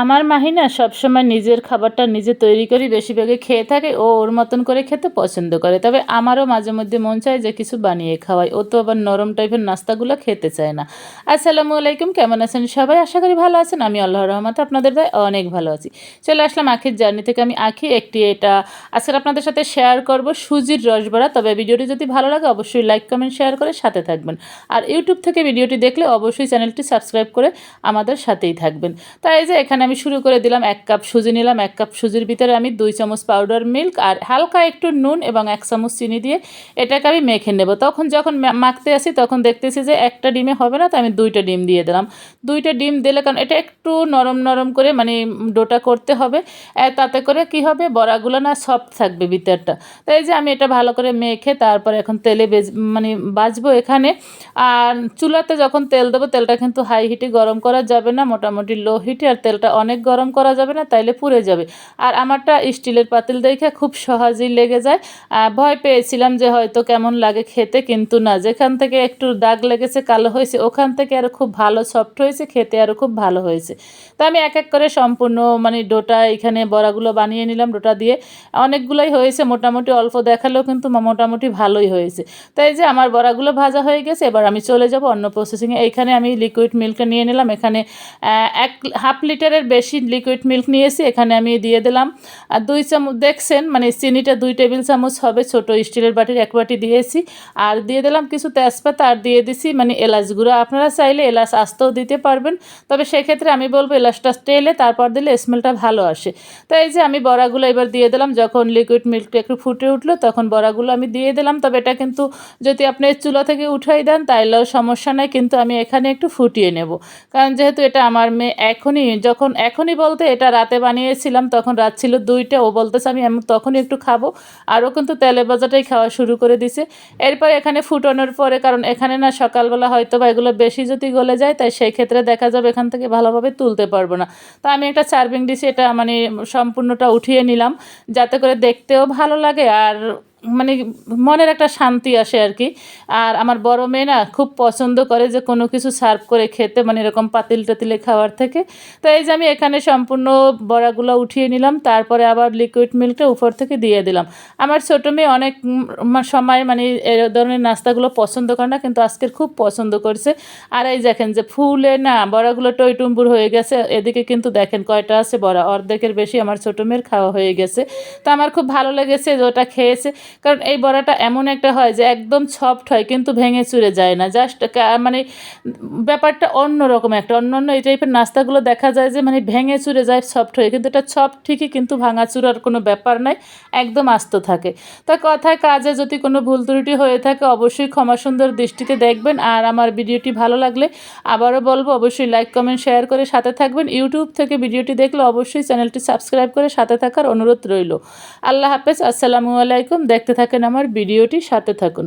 আমার মাহি না সবসময় নিজের খাবারটা নিজে তৈরি করি বেশিরভাগে খেয়ে থাকে, ও ওর মতন করে খেতে পছন্দ করে। তবে আমারও মাঝে মধ্যে মন চায় যে কিছু বানিয়ে খাওয়াই। ও তো আবার নরম টাইপের নাস্তাগুলো খেতে চায় না। আসসালামু আলাইকুম, কেমন আছেন সবাই? আশা করি ভালো আছেন। আমি আল্লাহর রহমতে আপনাদের ভাই অনেক ভালো আছি। চলে আসলাম আখির জার্নি থেকে। আমি আখি, একটি এটা আজকে আপনাদের সাথে শেয়ার করব সুজির রসবড়া। তবে ভিডিওটি যদি ভালো লাগে, অবশ্যই লাইক, কমেন্ট, শেয়ার করে সাথে থাকবেন। আর ইউটিউব থেকে ভিডিওটি দেখলে অবশ্যই চ্যানেলটি সাবস্ক্রাইব করে আমাদের সাথেই থাকবেন। তাই যে এখানে আমি শুরু করে দিলাম এক কাপ সুজি নিলাম, এক কাপ সুজির ভিতরে আমি দুই চামচ পাউডার মিল্ক আর হালকা একটু নুন এবং এক চামচ চিনি দিয়ে এটাকে আমি মেখে নেব। তখন যখন মাখতে আসি তখন দেখতেছি যে একটা ডিমে হবে না, তো আমি দুইটা ডিম দিয়ে দিলাম। দুইটা ডিম দিলে কারণ এটা একটু নরম নরম করে মানে ডোটা করতে হবে তাতে করে কি হবে, বড়াগুলো না সফট থাকবে ভিতরটা। তো এই যে আমি এটা ভালো করে মেখে তারপর এখন তেলে বেজ মানে বাজবো এখানে। আর চুলাতে যখন তেল দেবো, তেলটা কিন্তু হাই হিটে গরম করা যাবে না, মোটামুটি লো হিটে আর তেলটা অনেক গরম করা যাবে না, তাইলে পুড়ে যাবে। আর আমারটা স্টিলের পাতিল দেখে খুব সহজেই লেগে যায়। ভয় পেয়েছিলাম যে হয়তো কেমন লাগে খেতে, কিন্তু না। যেখান থেকে একটু দাগ লেগেছে, কালো হয়েছে, ওখান থেকে আরও খুব ভালো সফট হয়েছে, খেতে আরও খুব ভালো হয়েছে। তো আমি এক এক করে সম্পূর্ণ মানে ডোটা এখানে বড়াগুলো বানিয়ে নিলাম, ডোটা দিয়ে। অনেকগুলোই হয়েছে, মোটামুটি অল্প দেখালেও কিন্তু মোটামুটি ভালোই হয়েছে। তাই যে আমার বড়াগুলো ভাজা হয়ে গেছে, এবার আমি চলে যাব অন্য প্রসেসিংয়ে এইখানে আমি লিকুইড মিল্কটা নিয়ে নিলাম। এখানে এক হাফ লিটারের বেশি লিকুইড মিল্ক নিয়েছি, এখানে আমি দিয়ে দিলাম। আর দুই চামচ, দেখছেন মানে চিনিটা দুই টেবিল চামচ হবে, ছোট স্টিলের বাটির এক বাটি দিয়েছি। আর দিয়ে দিলাম কিছু তেজপাতা, আর দিয়ে দিছি মানে এলাচ গুঁড়ো। আপনারা চাইলে এলাচ আস্তেও দিতে পারবেন, তবে সেক্ষেত্রে আমি বলব এলাচটা টেলে তারপর দিলে স্মেলটা ভালো আসে। তো এই যে আমি বড়াগুলো এবার দিয়ে দিলাম, যখন লিকুইড মিল্কটা একটু ফুটে উঠল, তখন বড়াগুলো আমি দিয়ে দিলাম। তবে এটা কিন্তু যদি আপনি চুলা থেকে উঠাই দেন, তাইলেও সমস্যা নাই, কিন্তু আমি এখানে একটু ফুটিয়ে নেব। কারণ যেহেতু এটা আমার মেয়ে, এখনই যখন এখনই বলতে এটা রাতে বানিয়েছিলাম, তখন রাত ছিল দুইটা, ও বলতেছে, আমি আমি তখনই একটু খাব। আরও কিন্তু তেলে ভাজাটাই খাওয়া শুরু করে দিছে। এরপর এখানে ফুটানোর পরে, কারণ এখানে না সকালবেলা হয়তো বা এগুলো বেশি যদি গলে যায়, তাই সেই ক্ষেত্রে দেখা যাবে এখান থেকে ভালোভাবে তুলতে পারব না। তো আমি একটা সার্ভিং ডিশে এটা মানে সম্পূর্ণটা উঠিয়ে নিলাম, যাতে করে দেখতেও ভালো লাগে, আর মানে মনের একটা শান্তি আসে আর কি। আর আমার বড় মেয়ে না খুব পছন্দ করে যে কোনো কিছু সার্ভ করে খেতে মানে এরকম পাতিল টাতিলে খাওয়ার থেকে। তো এই যে আমি এখানে সম্পূর্ণ বড়াগুলো উঠিয়ে নিলাম, তারপরে আবার লিকুইড মিল্কটা উপর থেকে দিয়ে দিলাম। আমার ছোটো মেয়ে অনেক সময় মানে এ ধরনের নাস্তাগুলো পছন্দ করে না, কিন্তু আজকের খুব পছন্দ করছে। আর এই দেখেন যে ফুলে না বড়াগুলো টইটুম্বুর হয়ে গেছে, এদিকে কিন্তু দেখেন কয়টা আছে বড়া, অর্ধেকের বেশি আমার ছোটো মেয়ের খাওয়া হয়ে গেছে। তো আমার খুব ভালো লেগেছে যে ওটা খেয়েছে। কারণ এই বড়াটা এমন একটা হয় যে একদম সফট হয়, কিন্তু ভেঙে চুরে যায় না। জাস্ট মানে ব্যাপারটা অন্য রকম একটা। অন্য অন্য এই টাইপের নাস্তাগুলো দেখা যায় যে মানে ভেঙে চুরে যায় সফট হয়ে। কিন্তু এটা সফট ঠিকই, কিন্তু ভাঙা চুরার কোনো ব্যাপার নাই, একদম আস্ত থাকে। তা কথায় কাজে যদি কোনো ভুল ত্রুটি হয়ে থাকে, অবশ্যই ক্ষমা সুন্দর দৃষ্টিতে দেখবেন। আর আমার ভিডিওটি ভালো লাগলে আবারও বলব, অবশ্যই লাইক কমেন্ট শেয়ার করে সাথে থাকবেন। ইউটিউব থেকে ভিডিওটি দেখলে অবশ্যই চ্যানেলটি সাবস্ক্রাইব করে সাথে থাকার অনুরোধ রইল। আল্লাহ হাফেজ, আসসালামু আলাইকুম। দেখতে থাকেন আমার ভিডিওটি সাথে থাকুন।